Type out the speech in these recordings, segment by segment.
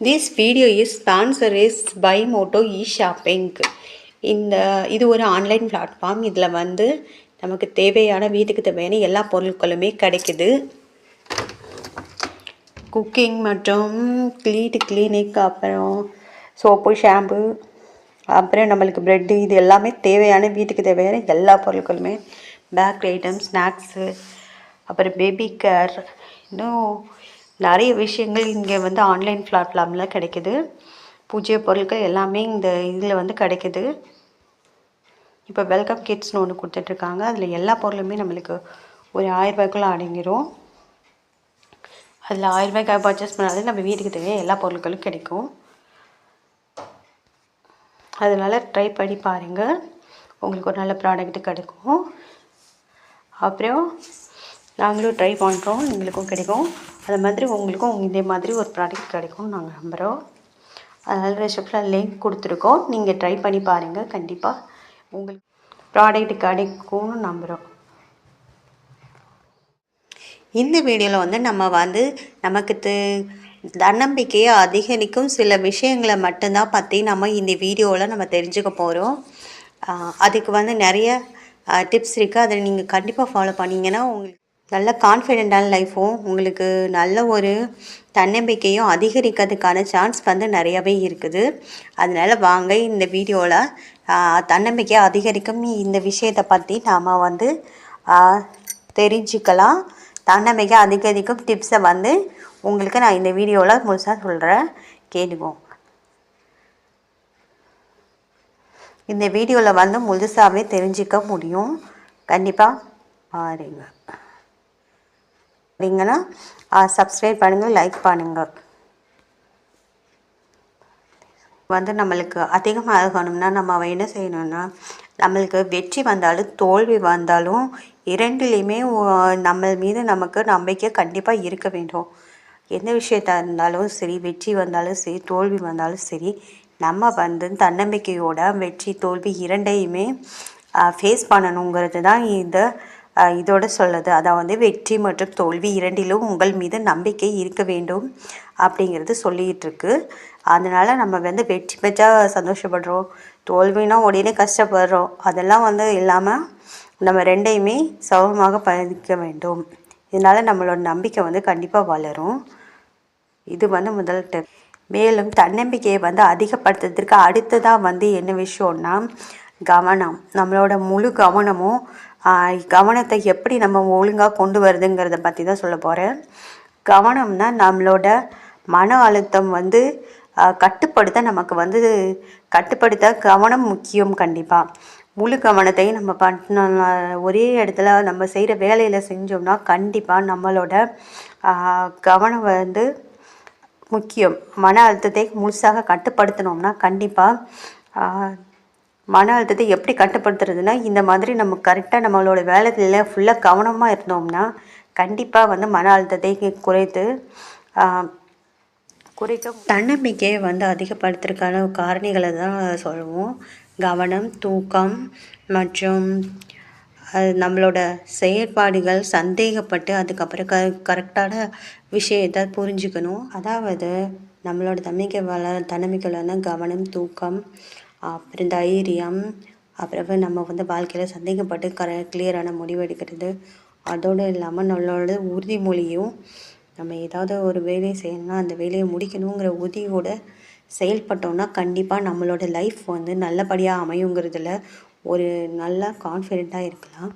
This video is sponsor is by moto e shopping இந்த இது ஒரு ஆன்லைன் பிளாட்ஃபார்ம் இதில் வந்து நமக்கு தேவையான வீட்டுக்கு தேவையான எல்லா பொருட்களுமே கிடைக்குது. குக்கிங் மற்றும் க்ளீட்டு கிளினிக் அப்புறம் சோப்பு ஷாம்பு அப்புறம் நம்மளுக்கு ப்ரெட்டு இது எல்லாமே தேவையான வீட்டுக்கு தேவையான எல்லா பொருட்களுமே. பேக்கரி ஐட்டம் ஸ்நாக்ஸு அப்புறம் பேபி கேர் இன்னும் நிறைய விஷயங்கள் இங்கே வந்து ஆன்லைன் பிளாட்ஃபார்மில் கிடைக்குது. பூஜ்ய பொருட்கள் எல்லாமே இந்த இதில் வந்து கிடைக்குது. இப்போ வெல்கம் கிட்ஸ்னு ஒன்று கொடுத்துட்ருக்காங்க. அதில் எல்லா பொருளுமே நம்மளுக்கு ஒரு ஆயிரரூபாய்க்குள்ளே அடங்கிடும் அதில் ஆயிரரூபாய்க்கு பர்ச்சேஸ் பண்ணாலே நம்ம வீட்டுக்கு தேவையான எல்லா பொருட்களும் கிடைக்கும். அதனால் ட்ரை பண்ணி பாருங்கள் உங்களுக்கு ஒரு நல்ல ப்ராடக்ட்டு கிடைக்கும். அப்புறம் நாங்களும் ட்ரை பண்ணுறோம் எங்களுக்கும் கிடைக்கும். அது மாதிரி உங்களுக்கும் இதே மாதிரி ஒரு ப்ராடக்ட் கிடைக்கும்னு நாங்கள் நம்புகிறோம் அதனால் ரெசிப்டில் லிங்க் கொடுத்துருக்கோம். நீங்கள் ட்ரை பண்ணி பாருங்கள் கண்டிப்பாக உங்களுக்கு ப்ராடக்ட் கிடைக்கும்னு நம்புகிறோம் இந்த வீடியோவில் வந்து நம்ம வந்து நமக்கு தன்னம்பிக்கையை அதிகரிக்கும் சில விஷயங்களை மட்டும்தான் பற்றி நம்ம இந்த வீடியோவில் நம்ம தெரிஞ்சுக்க போகிறோம் அதுக்கு வந்து நிறைய டிப்ஸ் இருக்குது அதை நீங்கள் கண்டிப்பாக ஃபாலோ பண்ணிங்கன்னா உங்களுக்கு நல்ல கான்ஃபிடெண்ட்டான லைஃப்பும் உங்களுக்கு நல்ல ஒரு தன்னம்பிக்கையும் அதிகரிக்கிறதுக்கான சான்ஸ் வந்து நிறையவே இருக்குது. அதனால் வாங்க இந்த வீடியோவில் தன்னம்பிக்கை அதிகரிக்கும் இந்த விஷயத்தை பற்றி நாம் வந்து தெரிஞ்சுக்கலாம். தன்னம்பிக்கை அதிகரிக்கும் டிப்ஸை வந்து உங்களுக்கு நான் இந்த வீடியோவில் முழுசாக சொல்கிறேன் கேளுவோம் இந்த வீடியோவில் வந்து முழுசாகவே தெரிஞ்சிக்க முடியும். கண்டிப்பாக பாருங்கள் அப்படிங்கன்னா சப்ஸ்கிரைப் பண்ணுங்கள் லைக் பண்ணுங்கள் வந்து நம்மளுக்கு அதிகமாக ஆகணும்னா நம்ம என்ன செய்யணும்னா நம்மளுக்கு வெற்றி வந்தாலும் தோல்வி வந்தாலும் இரண்டுலேயுமே நம்ம மீது நமக்கு நம்பிக்கை கண்டிப்பாக இருக்க வேண்டும். எந்த விஷயத்தா இருந்தாலும் சரி வெற்றி வந்தாலும் சரி தோல்வி வந்தாலும் சரி நம்ம வந்து தன்னம்பிக்கையோட வெற்றி தோல்வி இரண்டையுமே ஃபேஸ் பண்ணணுங்கிறது தான் இந்த இதோட சொல்லுது அதாவது வெற்றி மற்றும் தோல்வி இரண்டிலும் உங்கள் மீது நம்பிக்கை இருக்க வேண்டும் அப்படிங்கிறது சொல்லிகிட்டு இருக்கு அதனால் நம்ம வந்து வெற்றி பெற்றா சந்தோஷப்படுறோம். தோல்வினா உடனே கஷ்டப்படுறோம். அதெல்லாம் வந்து இல்லாமல் நம்ம ரெண்டையுமே சமமாக பயணிக்க வேண்டும். இதனால் நம்மளோட நம்பிக்கை வந்து கண்டிப்பாக வளரும். இது வந்து முதல் டிப் மேலும் தன்னம்பிக்கையை வந்து அதிகப்படுத்துறதுக்கு அடுத்ததாக வந்து என்ன விஷயம்னா கவனம். நம்மளோட முழு கவனமும் கவனத்தை எப்படி நம்ம ஒழுங்காக கொண்டு வருதுங்கிறத பற்றி தான் சொல்ல போகிறேன் கவனம்னா நம்மளோட மன அழுத்தம் வந்து கட்டுப்படுத்த நமக்கு வந்து கட்டுப்படுத்த கவனம் முக்கியம் கண்டிப்பாக முழு கவனத்தையும் நம்ம பண்ண ஒரே இடத்துல நம்ம செய்கிற வேலையில் செஞ்சோம்னா கண்டிப்பாக நம்மளோட கவனம் வந்து முக்கியம். மன அழுத்தத்தை முழுசாக கட்டுப்படுத்தினோம்னா கண்டிப்பாக மன அழுத்தத்தை எப்படி கட்டுப்படுத்துறதுன்னா இந்த மாதிரி நம்ம கரெக்டாக நம்மளோட வேலையில் ஃபுல்லாக கவனமாக இருந்தோம்னா கண்டிப்பாக வந்து மன அழுத்தத்தை குறைத்து குறைக்க தன்னம்பிக்கையை வந்து அதிகப்படுத்துறதுக்கான காரணிகளை தான் சொல்லுவோம். கவனம் தூக்கம் மற்றும் அது நம்மளோட செயற்பாடுகள் சந்தேகப்பட்டு அதுக்கப்புறம் க கரெக்டான விஷயத்தை புரிஞ்சுக்கணும். அதாவது நம்மளோட தன்மைக்கு வள தன்னம்பிக்கையில் கவனம் தூக்கம் அப்புறம் தைரியம் அப்புறம் நம்ம வந்து வாழ்க்கையில் சந்தேகப்பட்டு கர கிளியரான முடிவு எடுக்கிறது. அதோடு இல்லாமல் நம்மளோட உறுதிமொழியும் நம்ம ஏதாவது ஒரு வேலையை செய்யணும்னா அந்த வேலையை முடிக்கணுங்கிற உறுதியோட செயல்பட்டோம்னா கண்டிப்பாக நம்மளோட லைஃப் வந்து நல்லபடியாக அமையுங்கிறதுல ஒரு நல்ல கான்ஃபிடெண்ட்டாக இருக்கலாம்.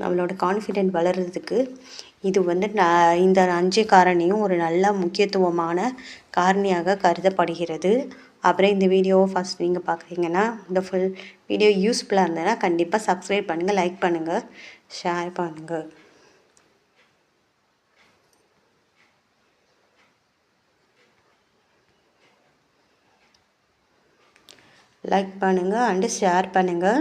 நம்மளோட கான்ஃபிடென்ட் வளர்கிறதுக்கு இது வந்து ந இந்த அஞ்சு காரணியும் ஒரு நல்ல முக்கியத்துவமான காரணியாக கருதப்படுகிறது. அப்புறம் இந்த வீடியோவை ஃபஸ்ட் நீங்கள் பார்க்குறீங்கன்னா இந்த ஃபுல் வீடியோ யூஸ்ஃபுல்லாக இருந்ததுன்னா கண்டிப்பாக சப்ஸ்கிரைப் பண்ணுங்கள் லைக் பண்ணுங்கள் ஷேர் பண்ணுங்கள் லைக் பண்ணுங்கள் அண்டு ஷேர் பண்ணுங்கள்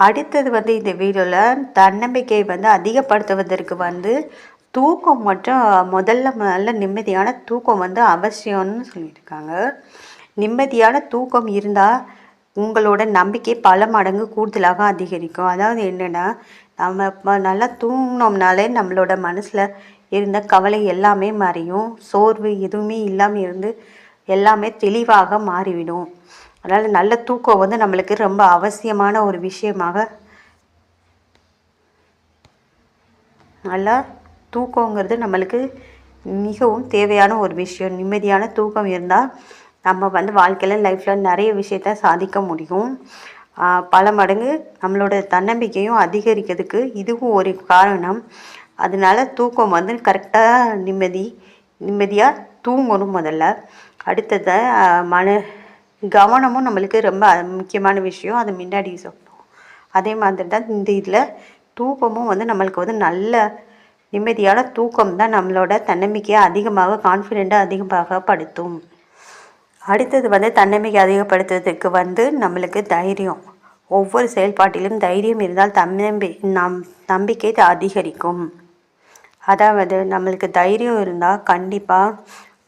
அடுத்தது வந்து இந்த வீடியோவில் தன்னம்பிக்கையை வந்து அதிகப்படுத்துவதற்கு வந்து தூக்கம் மற்றும் முதல்ல நல்ல நிம்மதியான தூக்கம் வந்து அவசியம்னு சொல்லியிருக்காங்க. நிம்மதியான தூக்கம் இருந்தால் உங்களோட நம்பிக்கை பல மடங்கு கூடுதலாக அதிகரிக்கும். அதாவது என்னென்னா நம்ம இப்போ நல்லா தூங்கினோம்னாலே நம்மளோட மனசில் இருந்த கவலை எல்லாமே மறையும் சோர்வு எதுவுமே இல்லாமல் இருந்து எல்லாமே தெளிவாக மாறிவிடும். அதனால் நல்ல தூக்கம் வந்து நம்மளுக்கு ரொம்ப அவசியமான ஒரு விஷயமாக நல்லா தூக்கங்கிறது நம்மளுக்கு மிகவும் தேவையான ஒரு விஷயம். நிம்மதியான தூக்கம் இருந்தால் நம்ம வந்து வாழ்க்கையில் லைஃப்பில் நிறைய விஷயத்த சாதிக்க முடியும். பல மடங்கு நம்மளோட தன்னம்பிக்கையும் அதிகரிக்கிறதுக்கு இதுவும் ஒரு காரணம். அதனால தூக்கம் வந்து கரெக்டாக நிம்மதி நிம்மதியாக தூங்கணும் முதல்ல. அடுத்தது மன கவனமும் நம்மளுக்கு ரொம்ப முக்கியமான விஷயம். அது முன்னாடி சொல்லணும் அதே மாதிரி தான் இந்த இதில் தூக்கமும் வந்து நம்மளுக்கு வந்து நல்ல நிம்மதியான தூக்கம் தான் நம்மளோட தன்னம்பிக்கையை அதிகமாக கான்ஃபிடெண்ட்டாக அதிகமாக படுத்தும் அடுத்தது வந்து தன்னம்பிக்கை அதிகப்படுத்துறதுக்கு வந்து நம்மளுக்கு தைரியம். ஒவ்வொரு செயல்பாட்டிலும் தைரியம் இருந்தால் தன்னம்பி நம் நம்பிக்கை அதிகரிக்கும். அதாவது நம்மளுக்கு தைரியம் இருந்தால் கண்டிப்பாக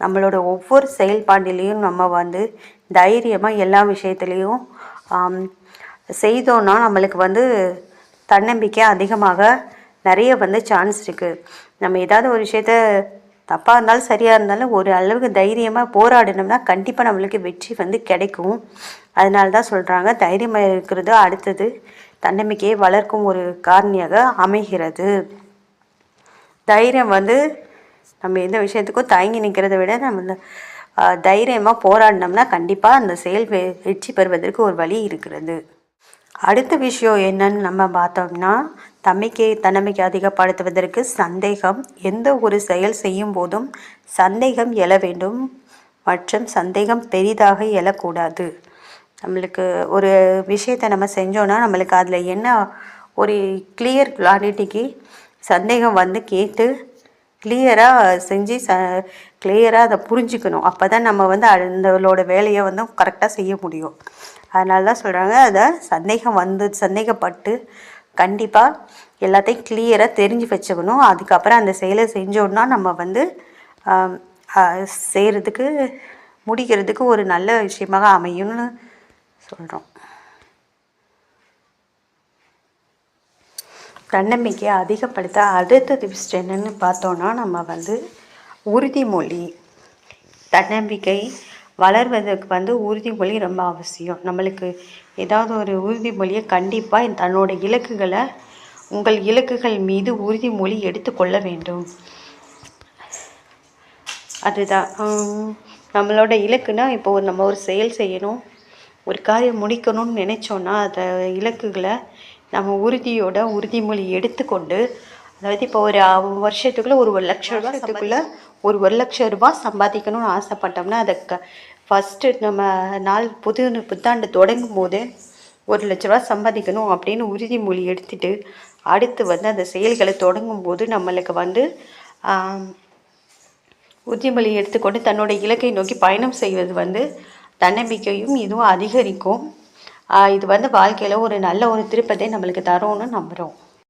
நம்மளோட ஒவ்வொரு செயல்பாட்டிலையும் நம்ம வந்து தைரியமாக எல்லா விஷயத்துலேயும் செய்தோன்னா நம்மளுக்கு வந்து தன்னம்பிக்கை அதிகமாக நிறைய வந்து சான்ஸ் இருக்குது நம்ம ஏதாவது ஒரு விஷயத்த தப்பாக இருந்தாலும் சரியாக இருந்தாலும் ஒரு அளவுக்கு தைரியமாக போராடினோம்னா கண்டிப்பாக நம்மளுக்கு வெற்றி வந்து கிடைக்கும். அதனால தான் சொல்கிறாங்க தைரியமாக இருக்கிறது அடுத்தது தன்னம்பிக்கையை வளர்க்கும் ஒரு காரணியாக அமைகிறது. தைரியம் வந்து நம்ம எந்த விஷயத்துக்கும் தயங்கி நிற்கிறத விட நம்ம தைரியமாக போராடினோம்னா கண்டிப்பாக அந்த செயல் வெ- வெற்றி பெறுவதற்கு ஒரு வழி இருக்கிறது. அடுத்த விஷயம் என்னன்னு நம்ம பார்த்தோம்னா தம்பிக்கை தன்னம்பிக்கை அதிகப்படுத்துவதற்கு சந்தேகம் எந்த ஒரு செயல் செய்யும் போதும் சந்தேகம் எழ வேண்டும். மற்றும் சந்தேகம் பெரிதாக எழக்கூடாது. நம்மளுக்கு ஒரு விஷயத்தை நம்ம செஞ்சோன்னா நம்மளுக்கு அதில் என்ன ஒரு கிளியர் கிளாரிட்டிக்கு சந்தேகம் வந்து கேட்டு கிளியராக செஞ்சு ச கிளியராக அதை புரிஞ்சுக்கணும். அப்போ தான் நம்ம வந்து அதோட வேலையை வந்து கரெக்டாக செய்ய முடியும். அதனால தான் சொல்கிறாங்க அதை சந்தேகம் வந்து சந்தேகப்பட்டு கண்டிப்பாக எல்லாத்தையும் கிளியராக தெரிஞ்சு வச்சுக்கணும். அதுக்கப்புறம் அந்த செயலை செஞ்சோன்னா நம்ம வந்து செய்கிறதுக்கு முடிக்கிறதுக்கு ஒரு நல்ல விஷயமாக அமையும்னு சொல்கிறோம் தன்னம்பிக்கையை அதிகப்படுத்த அடுத்த டிப்ஸ் என்னன்னு பார்த்தோன்னா நம்ம வந்து உறுதிமொழி தன்னம்பிக்கை வளர்வதற்கு வந்து உறுதிமொழி ரொம்ப அவசியம். நம்மளுக்கு ஏதாவது ஒரு உறுதிமொழியை கண்டிப்பாக தன்னோட இலக்குகளை உங்கள் இலக்குகள் மீது உறுதிமொழி எடுத்துக்கொள்ள வேண்டும். அதுதான். நம்மளோட இலக்குனா இப்போ ஒரு நம்ம ஒரு செயல் செய்யணும் ஒரு காரியம் முடிக்கணும்னு நினைச்சோன்னா அதை இலக்குகளை நம்ம உறுதியோட உறுதிமொழி எடுத்துக்கொண்டு அதாவது இப்போ ஒரு வருஷத்துக்குள்ள ஒரு ஒரு லட்ச ரூபா வருஷத்துக்குள்ள ஒரு ஒரு லட்ச ரூபாய் சம்பாதிக்கணும்னு ஆசைப்பட்டோம்னா அதை க ஃபஸ்ட்டு நம்ம நாள் புது புத்தாண்டு தொடங்கும் போது ஒரு லட்ச ரூபா சம்பாதிக்கணும் அப்படின்னு உறுதிமொழி எடுத்துட்டு அடுத்து வந்து அந்த செயல்களை தொடங்கும் போது நம்மளுக்கு வந்து உறுதிமொழி எடுத்துக்கொண்டு தன்னோட இலக்கை நோக்கி பயணம் செய்வது வந்து தன்னம்பிக்கையும் இதுவும் அதிகரிக்கும். இது வந்து வாழ்க்கையில் ஒரு நல்ல ஒரு திருப்பத்தை நம்மளுக்கு தரும்னு நம்புகிறோம்